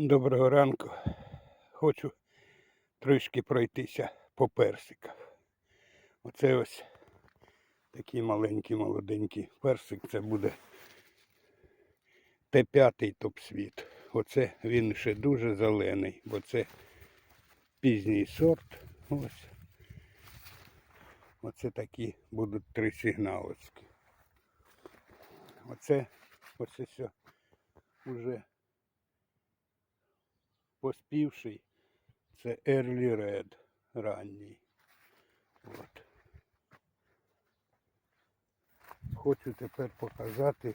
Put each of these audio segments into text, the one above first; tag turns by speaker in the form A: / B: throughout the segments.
A: Доброго ранку. Хочу трішки пройтися по персиках. Оце ось такий маленький молоденький персик. Це буде Т5 топ-світ. Оце він ще дуже зелений, бо це пізній сорт. Ось. Оце такі будуть три сигналочки. Оце ось все уже поспівший. Це Early Red ранній. От. Хочу тепер показати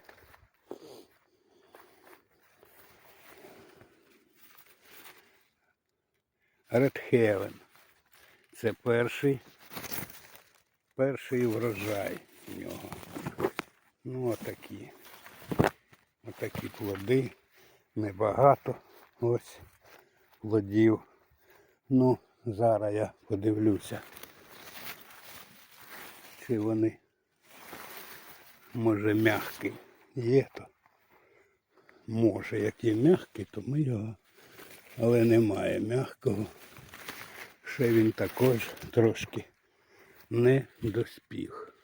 A: Heaven. Це перший, перший врожай в нього. Ну отакі. Отакі плоди. Небагато. Ось плодів. Ну, зараз я подивлюся. Чи вони може м'який є то. Може, як є м'який, то ми його. Але немає м'якого. Ще він також трошки не доспіх.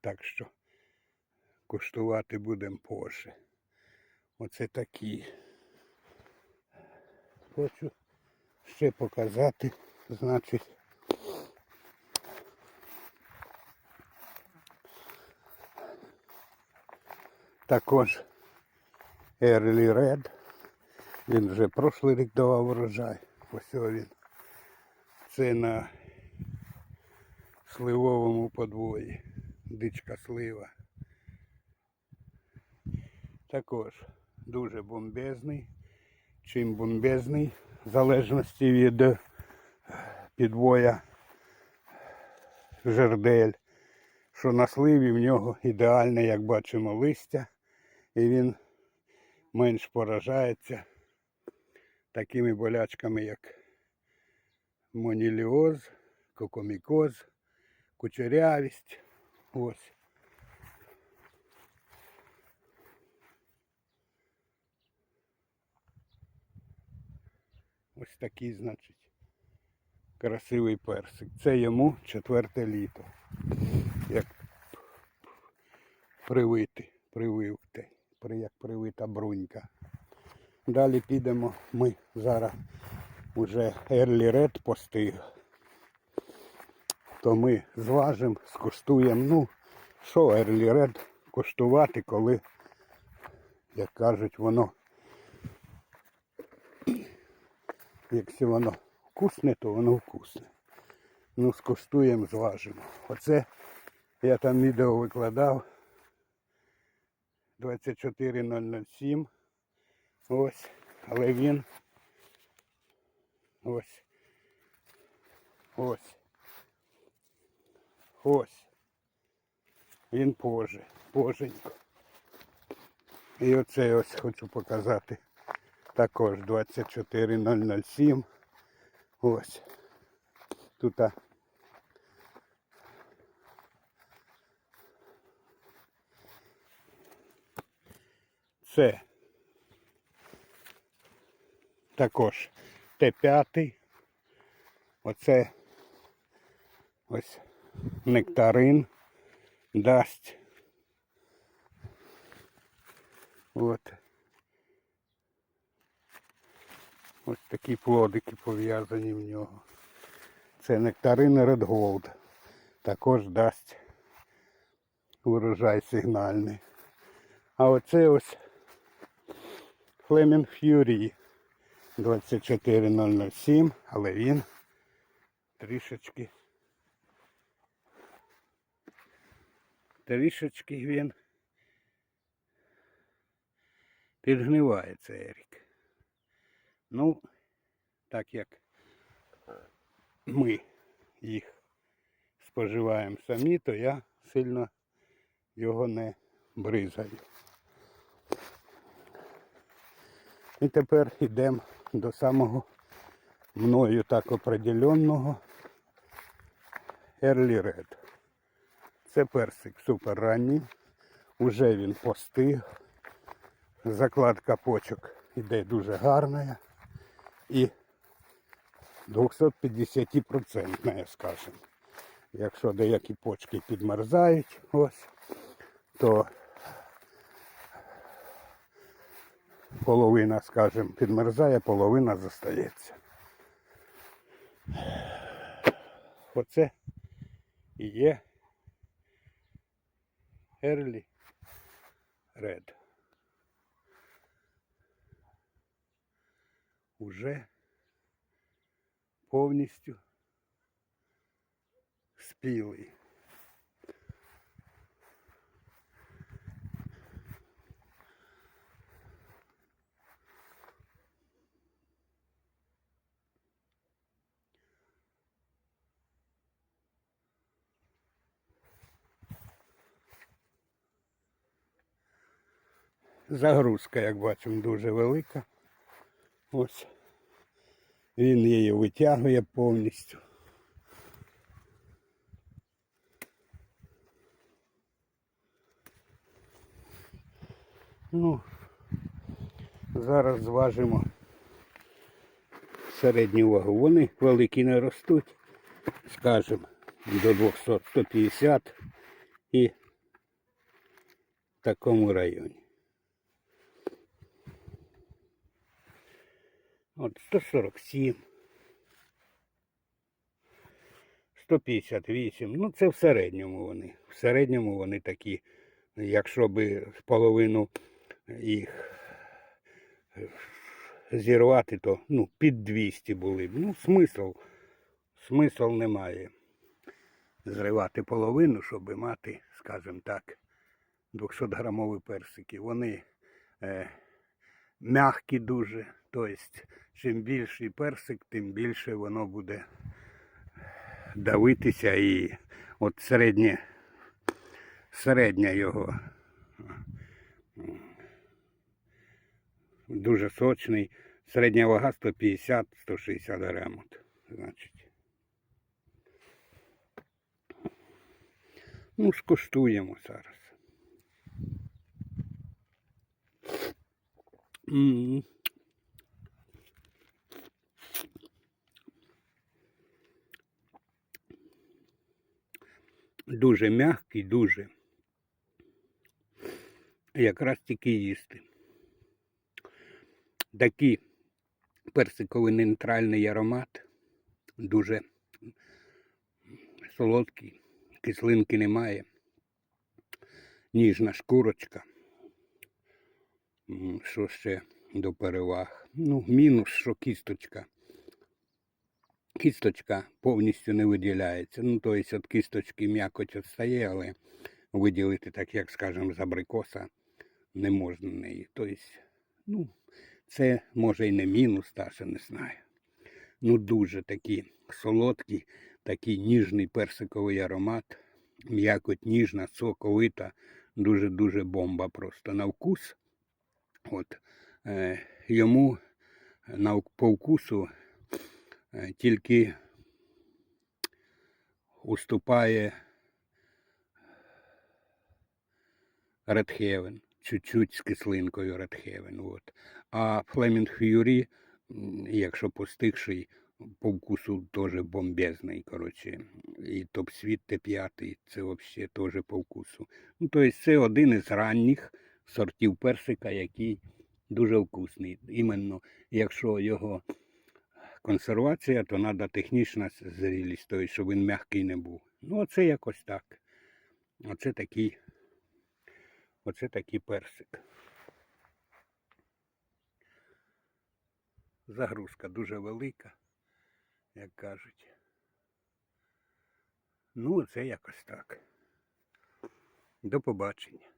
A: Так що куштувати будемо позже. Оце такі. Хочу ще показати, значить. Також Early Red. Він вже прошлий рік давав врожай. Ось він. Це на сливовому подвої. Дичка слива. Також дуже бомбезний. Чим бомбезний, в залежності від е, підвоя жердель. Що на сливі в нього ідеальне, як бачимо, листя. І він менш поражається такими болячками, як моніліоз, кокомікоз, кучерявість. Ось. Ось такий, значить, красивий персик. Це йому четверте літо. Як привити, прививти, при- як привита брунька. Далі підемо ми зараз уже Early Red постиг. То ми зважимо, скуштуємо. Ну, що Early Red коштувати, коли, як кажуть, воно Якщо воно вкусне, то воно вкусне. Ну, скуштуємо, зважимо. Оце я там відео викладав. 24007. Ось. Але він ось. Ось. Ось. Він позже. Позенько. І оце ось хочу показати. Також 24007. Ось. Тут це також Т5. Оце ось нектарин дасть. От. Ось такі плодики пов'язані в нього. Це нектарин Red Gold. Також дасть урожай сигнальний. А оце ось Flaming Fury 24007, але він трішечки трішечки він підгниває цей рік. Ну, так як ми їх споживаємо самі, то я сильно його не бризаю. І тепер йдемо до самого мною так определенного Early Red. Це персик супер ранній. Уже він постиг. Закладка почок іде дуже гарна і 250% скажімо. Якщо деякі почки підмерзають, ось, то половина, скажімо, підмерзає, половина зостається. Оце і є Early Red. Уже повністю спілий. Загрузка, як бачимо, дуже велика. Ось. Він її витягує повністю. Ну, зараз зважимо середню вагу. Вони великі не ростуть, скажімо, до 200, 150 і в такому районі. От 147. 158. Ну, це в середньому вони. В середньому вони такі, якщо би половину їх е, зірвати, то ну, під 200 були б. Ну, смисл, смисл немає. Зривати половину, щоб мати, скажімо так, 200 грамові персики. Вони е, м'які дуже. Тобто, чим більший персик, тим більше воно буде давитися і от середнє, середня його дуже сочний. Середня вага 150-160 грам. Значить. Ну, скуштуємо зараз. М. Дуже м'який, дуже. Якраз тільки їсти. Такий персиковий нейтральний аромат. Дуже солодкий, кислинки немає. Ніжна шкурочка. Що ще до переваг? Ну, мінус, що кісточка. Кісточка повністю не виділяється. Ну, тобто від кісточки м'якоть відстає, але виділити, так як, скажемо, з абрикоса не можна неї. Тобто, ну, це може і не мінус, та ще не знаю. Ну, дуже такий солодкий, такий ніжний персиковий аромат. М'якоть ніжна, соковита, дуже-дуже бомба просто на вкус. От, е, йому на, по вкусу тільки уступає Heaven, чуть-чуть з кислинкою Heaven. От. А Flaming Fury, якщо постигший, по вкусу теж бомбезний, коротше. І топ-світ Т5, це взагалі теж по вкусу. Ну, тобто це один із ранніх сортів персика, який дуже вкусний. Іменно, якщо його консервація, то треба технічна зрілість, тобто, щоб він м'який не був. Ну, оце якось так. Оце такий, оце такий персик. Загрузка дуже велика, як кажуть. Ну, це якось так. До побачення.